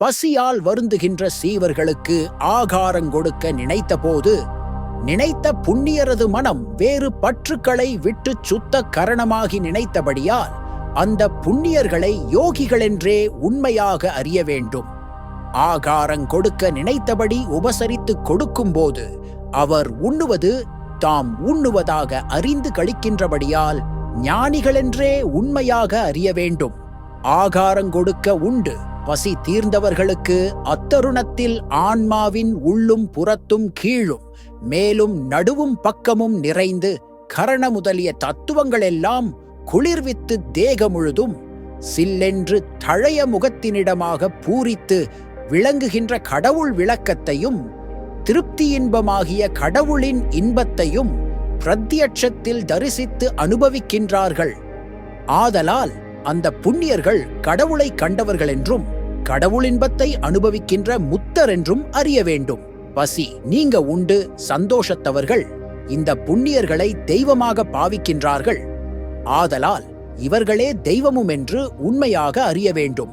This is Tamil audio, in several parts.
பசியால் வருந்துகின்ற சீவர்களுக்கு ஆகாரம் கொடுக்க நினைத்தபோது நினைத்த புண்ணியரது மனம் வேறு பற்றுக்களை விட்டு சுத்த கரணமாகி நினைத்தபடியால் அந்த புண்ணியர்களை யோகிகளென்றே உண்மையாக அறிய வேண்டும். ஆகாரம் கொடுக்க நினைத்தபடி உபசரித்துக் கொடுக்கும்போது அவர் உண்ணுவது தாம் உண்ணுவதாக அறிந்து கழிக்கின்றபடியால் ஞானிகளென்றே உண்மையாக அறிய வேண்டும். ஆகாரம் கொடுக்க உண்டு பசி தீர்ந்தவர்களுக்கு அத்தருணத்தில் ஆன்மாவின் உள்ளும் புறத்தும் கீழும் மேலும் நடுவும் பக்கமும் நிறைந்து கரண முதலிய தத்துவங்களெல்லாம் குளிர்வித்து தேக முழுதும் சில்லென்று தழைய முகத்தினிடமாக பூரித்து விளங்குகின்ற கடவுள் விளக்கத்தையும் திருப்தி இன்பமாகிய கடவுளின் இன்பத்தையும் பிரத்யட்சத்தில் தரிசித்து அனுபவிக்கின்றார்கள். ஆதலால் அந்த புண்ணியர்கள் கடவுளை கண்டவர்கள் என்றும் கடவுள் இன்பத்தை அனுபவிக்கின்ற முத்தர் என்றும் அறிய வேண்டும். பசி நீங்க உண்டு சந்தோஷத்தவர்கள் இந்த புண்ணியர்களை தெய்வமாக பாவிக்கின்றார்கள். ஆதலால் இவர்களே தெய்வமும் என்று உண்மையாக அறிய வேண்டும்.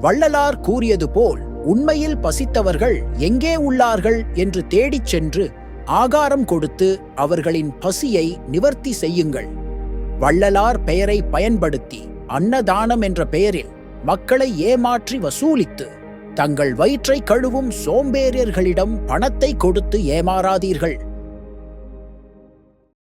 வள்ளலார் கூறியது போல் உண்மையில் பசித்தவர்கள் எங்கே உள்ளார்கள் என்று தேடிச் சென்று ஆகாரம் கொடுத்து அவர்களின் பசியை நிவர்த்தி செய்யுங்கள். வள்ளலார் பெயரை பயன்படுத்தி அன்னதானம் என்ற பெயரில் மக்களை ஏமாற்றி வசூலித்து தங்கள் வயிற்றை கழுவும் சோம்பேறியர்களிடம் பணத்தை கொடுத்து ஏமாறாதீர்கள்.